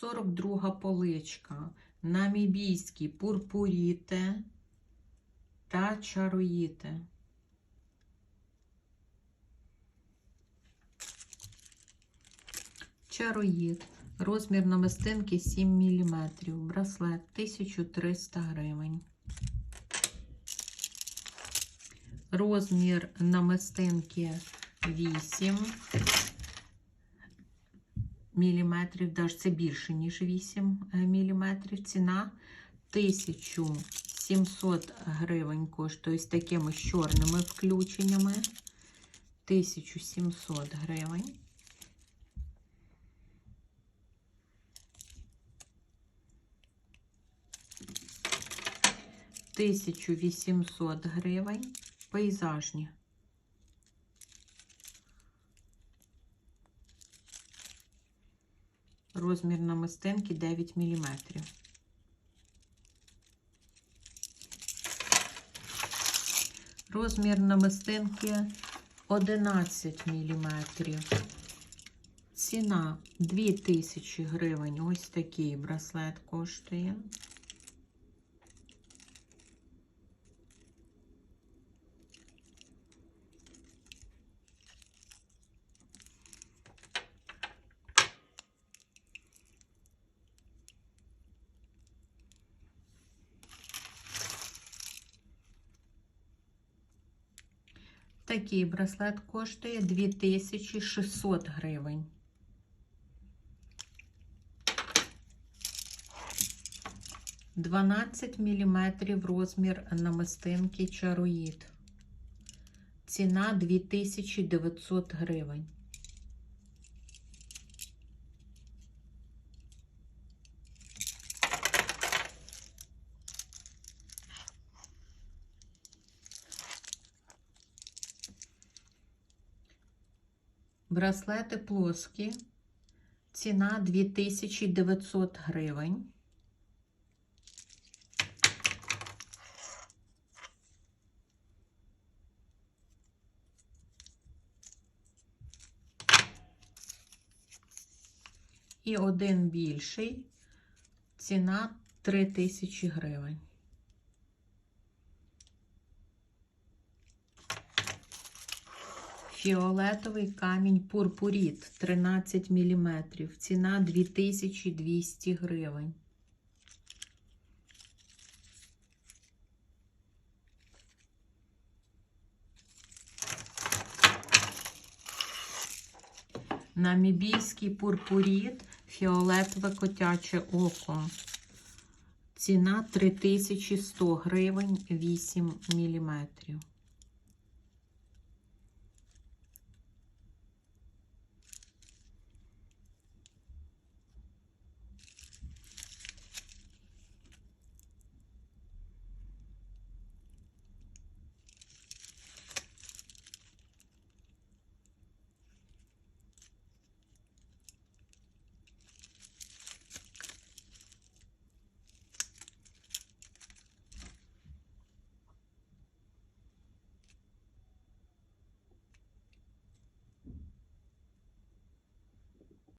42 поличка. Намібійські пурпуріте та чароїте. Чароїд. Розмір намистинки 7 мм. Браслет 1300 гривень. Розмір намистинки 8 міліметрів, навіть це більше, ніж 8 міліметрів. Ціна 1700 гривень коштує з такими чорними включеннями. 1700 гривень. Тисячу вісімсот гривень. Пейзажні. Розмір намистинки 9 мм. Розмір намистинки 11 мм. Ціна 2000 гривень. Ось такий браслет коштує. Такий браслет коштує 2600 гривень. Дванадцять міліметрів розмір намистинки чароїд. Ціна 2900 гривень. Браслети плоскі. Ціна 2900 гривень. І один більший. Ціна 3000 гривень. Фіолетовий камінь пурпуріт 13 мм. Ціна 2200 гривень. Намібійський пурпуріт, фіолетове котяче око. Ціна 3100 гривень 8 міліметрів.